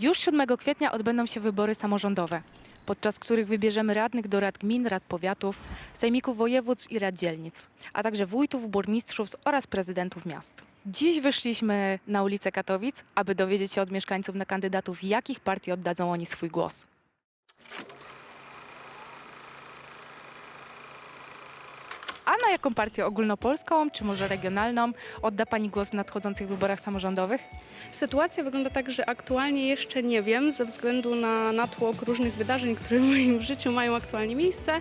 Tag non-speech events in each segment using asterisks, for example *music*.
Już 7 kwietnia odbędą się wybory samorządowe, podczas których wybierzemy radnych do rad gmin, rad powiatów, sejmików województw i rad dzielnic, a także wójtów, burmistrzów oraz prezydentów miast. Dziś wyszliśmy na ulicę Katowic, aby dowiedzieć się od mieszkańców na kandydatów, jakich partii oddadzą oni swój głos. A na jaką partię ogólnopolską, czy może regionalną odda Pani głos w nadchodzących wyborach samorządowych? Sytuacja wygląda tak, że aktualnie jeszcze nie wiem ze względu na natłok różnych wydarzeń, które w moim *laughs* życiu mają aktualnie miejsce,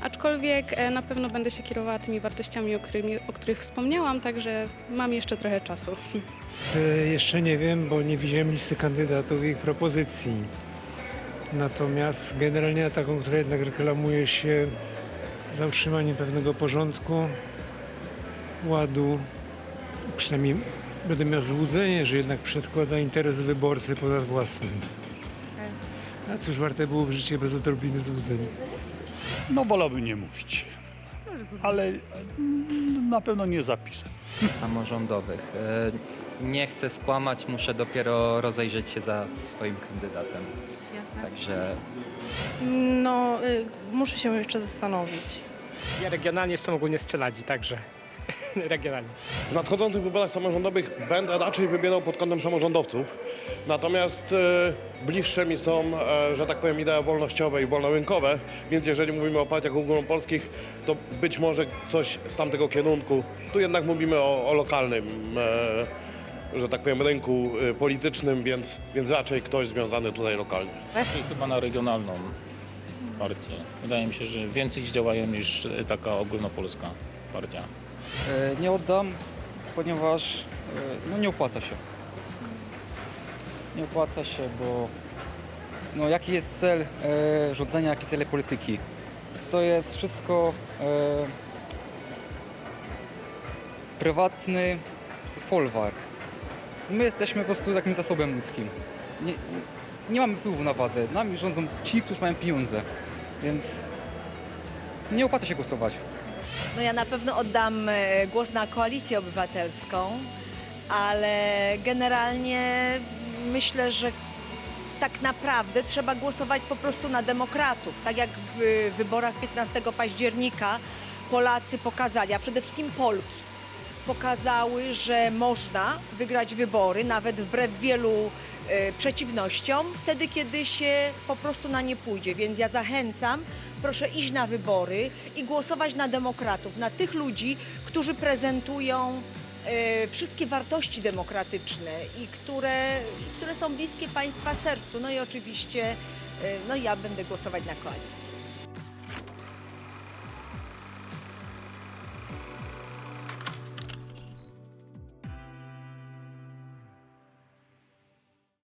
aczkolwiek e, na pewno będę się kierowała tymi wartościami, o, którymi, o których wspomniałam, także mam jeszcze trochę czasu. E, Jeszcze nie wiem, bo nie widziałem listy kandydatów i ich propozycji. Natomiast generalnie na taką, która jednak reklamuje się za utrzymaniem pewnego porządku, ładu, przynajmniej będę miał złudzenie, że jednak przedkłada interes wyborcy ponad własnym. A cóż, warte byłoby życie bez odrobiny złudzeń. No wolałbym nie mówić. Ale mm, na pewno nie zapisem. samorządowych. E, Nie chcę skłamać, muszę dopiero rozejrzeć się za swoim kandydatem. Także No, y, muszę się jeszcze zastanowić. Ja regionalnie jestem ogólnie strzeladzi, także *laughs* regionalnie. W nadchodzących wyborach samorządowych będę raczej wybierał pod kątem samorządowców. Natomiast e, bliższe mi są, e, że tak powiem, idee wolnościowe i wolnorynkowe, więc jeżeli mówimy o partiach ogólnopolskich, to być może coś z tamtego kierunku. Tu jednak mówimy o, o lokalnym, e, że tak powiem, rynku e, politycznym, więc, więc raczej ktoś związany tutaj lokalnie. Chyba na regionalną partię. Wydaje mi się, że więcej zdziałają niż e, taka ogólnopolska partia. E, Nie oddam, ponieważ e, no, nie opłaca się. Nie opłaca się, bo no, jaki jest cel e, rządzenia, jaki cel polityki? To jest wszystko prywatny folwark. My jesteśmy po prostu takim zasobem ludzkim. Nie, nie mamy wpływu na władzę. Nami rządzą ci, którzy mają pieniądze. Więc nie opłaca się głosować. No ja na pewno oddam e, głos na koalicję obywatelską, ale generalnie myślę, że tak naprawdę trzeba głosować po prostu na demokratów. Tak jak w y, wyborach 15 października Polacy pokazali, a przede wszystkim Polki, pokazały, że można wygrać wybory, nawet wbrew wielu e, przeciwnościom, wtedy kiedy się po prostu na nie pójdzie. Więc ja zachęcam, proszę iść na wybory i głosować na demokratów, na tych ludzi, którzy prezentują e, wszystkie wartości demokratyczne i które, które są bliskie Państwa sercu. No i oczywiście e, no ja będę głosować na koalicję.